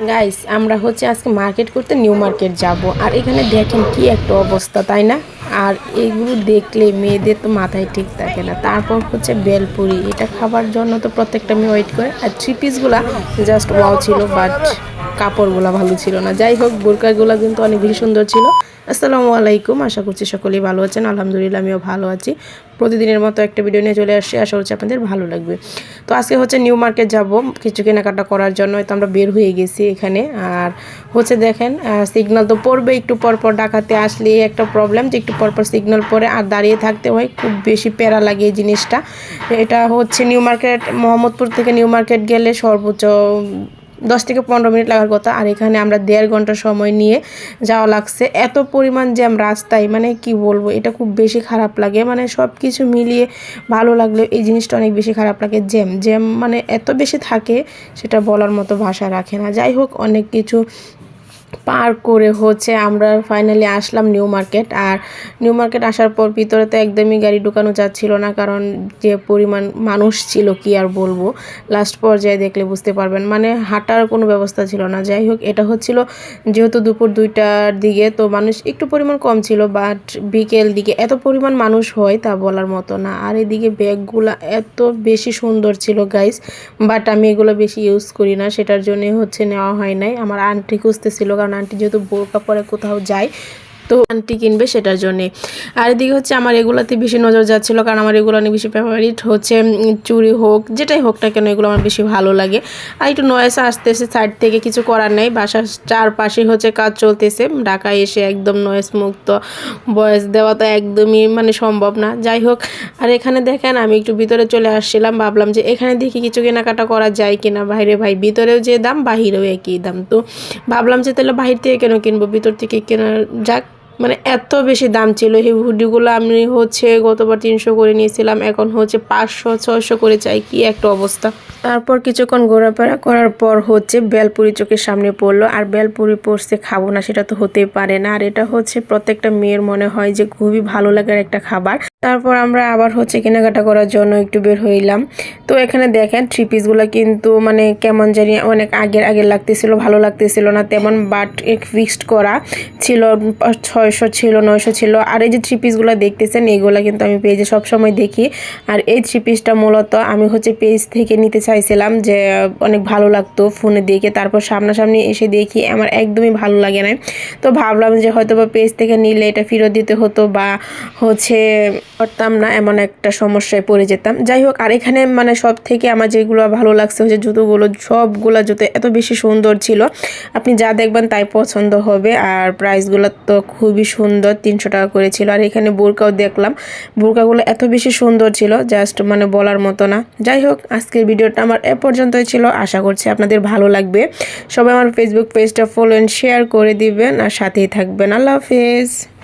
Guys আমরা হচ্ছে আজকে মার্কেট করতে নিউ মার্কেট যাব। আর এখানে দেখেন কি একটা অবস্থা, তাই না? আর এগুলো দেখলে মেয়েদের তো মাথায় ঠিক থাকে না। তারপর হচ্ছে বেলপুরি। এটা খাবার জন্য তো প্রত্যেকটা মেয়ে ওয়েট করে। আর থ্রি পিসগুলা জাস্ট ওয়াও ছিল বাট কাপড়গুলো ভালো ছিল না। যাই হোক, বোরকাগুলো কিন্তু অনেক বেশি সুন্দর ছিল। আসসালামু আলাইকুম, আশা করছি সকলেই ভালো আছেন। আলহামদুলিল্লাহ, আমিও ভালো আছি। প্রতিদিনের মতো একটা ভিডিও নিয়ে চলে আসছি, আশা করছি আপনাদের ভালো লাগবে। তো আজকে হচ্ছে নিউ মার্কেট যাব, কিছু কেনাকাটা করার জন্য, তো আমরা বের হয়ে গেছি এখানে। আর হচ্ছে দেখেন সিগনাল তো পড়বে, একটু পর পর ডাকাতে আসলে একটা প্রবলেম যে একটু পরপর সিগনাল পরে আর দাঁড়িয়ে থাকতে হয়, খুব বেশি প্যারা লাগে এই জিনিসটা। এটা হচ্ছে নিউ মার্কেট মোহাম্মদপুর থেকে নিউ মার্কেট গেলে সর্বোচ্চ দশ থেকে পনেরো মিনিট লাগার কথা। আর এখানে আমরা দেড় ঘণ্টা সময় নিয়ে যাওয়া লাগছে। এত পরিমাণ জ্যাম রাস্তায় মানে কি বলব, এটা খুব বেশি খারাপ লাগে। মানে সব কিছু মিলিয়ে ভালো লাগলেও এই জিনিসটা অনেক বেশি খারাপ লাগে। জ্যাম জ্যাম মানে এত বেশি থাকে, সেটা বলার মতো ভাষা রাখে না। যাই হোক, অনেক কিছু পার করে হচ্ছে আমরা ফাইনালি আসলাম নিউ মার্কেট আর নিউ মার্কেট আসার পর ভিতরে তো একদমই গাড়ি ঢুকানো যাচ্ছিল না, কারণ যে পরিমাণ মানুষ ছিল কি আর বলব? লাস্ট পর্যায়ে দেখলে বুঝতে পারবেন। মানে হাঁটার কোনো ব্যবস্থা ছিল না। যাই হোক, এটা হচ্ছিল যেহেতু দুপুর দুইটার দিকে, তো মানুষ একটু পরিমাণ কম ছিল বাট বিকেল দিকে এত পরিমাণ মানুষ হয় তা বলার মতো না। আর এদিকে ব্যাগগুলো এত বেশি সুন্দর ছিল গাইস বাট আমি এগুলো বেশি ইউজ করি না। সেটার জন্য হচ্ছে নেওয়া হয় নাই। আমার আন্টি খুঁজতেছিল কারণ আন্টি যেহেতু বোরকা পরে কোথাও যায় তো আন্টি কিনবে সেটার জন্যে। আর এদিকে হচ্ছে আমার এগুলোতে বেশি নজর যাচ্ছিল, কারণ আমার এগুলো অনেক বেশি ফেভারিট হচ্ছে চুরি হোক, যেটাই হোক না কেন এগুলো আমার বেশি ভালো লাগে। আর একটু নয়েস আসতেছে সাইড থেকে, কিছু করার নেই, বাসার চারপাশে হচ্ছে কাজ চলতেছে, ঢাকায় এসে একদম নয়েস মুক্ত বয়স দেওয়া তো একদমই মানে সম্ভব না। যাই হোক, আর এখানে দেখেন আমি একটু ভিতরে চলে আসছিলাম, ভাবলাম যে এখানে দেখি কিছু কেনাকাটা করা যায় কিনা। বাইরে ভাই, ভিতরেও যে দাম, বাহিরেও একই দাম। তো ভাবলাম যে তাহলে বাহির থেকে কেন কিনবো, ভিতর থেকে কেনা যাক। মানে এত বেশি দাম ছিল। এই হুডিগুলো আমি হচ্ছে গতবার তিনশো করে নিয়েছিলাম, এখন হচ্ছে পাঁচশো, ছয়শো করে চাই, কি একটা অবস্থা। তারপর কিছুক্ষণ ঘোরাফেরা করার পর হচ্ছে বেলপুরি চোখের সামনে পড়ল। আর বেলপুরি পড়ছে খাব না, সেটা তো হতেই পারে না। আর এটা হচ্ছে প্রত্যেকটা মেয়ের মনে হয় যে খুবই ভালো লাগার একটা খাবার। তারপর আমরা আবার হচ্ছে কেনাকাটা করার জন্য একটু বের হইলাম। তো এখানে দেখেন থ্রি পিসগুলো কিন্তু মানে কেমন জানি অনেক আগের আগের লাগতেছিল, ভালো লাগতেছিল না, তেমন বাট ফিক্সড করা ছিল, ছয়শো ছিল, নয়শো ছিল। আর এই যে থ্রি পিসগুলো দেখতেছেন এইগুলো কিন্তু আমি পেজে সবসময় দেখি। আর এই থ্রি পিসটা মূলত আমি হচ্ছে পেজ থেকে নিতে চাইছিলাম যে, অনেক ভালো লাগতো ফোনে দেখে। তারপর সামনাসামনি এসে দেখি, আমার একদমই ভালো লাগে না তো ভাবলাম যে হয়তো বা পেজ থেকে নিলে এটা ফেরত দিতে হতো বা হচ্ছে করতাম না, এমন একটা সমস্যায় পড়ে যেতাম। যাই হোক, আর এখানে মানে সব থেকে আমার যেগুলো ভালো লাগছে হচ্ছে জুতোগুলো, সবগুলো জুতো এত বেশি সুন্দর ছিল। আপনি যা দেখবেন তাই পছন্দ হবে। আর প্রাইসগুলো তো খুবই সুন্দর, তিনশো টাকা করেছিল আর এখানে বোরকাও দেখলাম, বোরকাগুলো এত বেশি সুন্দর ছিল জাস্ট মানে বলার মতো না। যাই হোক, আজকের ভিডিওটা আমার এ পর্যন্তই ছিল। আশা করছি আপনাদের ভালো লাগবে। সবাই আমার ফেসবুক পেজটা ফলো অ্যান্ড শেয়ার করে দিবেন। আর সাথেই থাকবেন। আল্লাহ হাফেজ।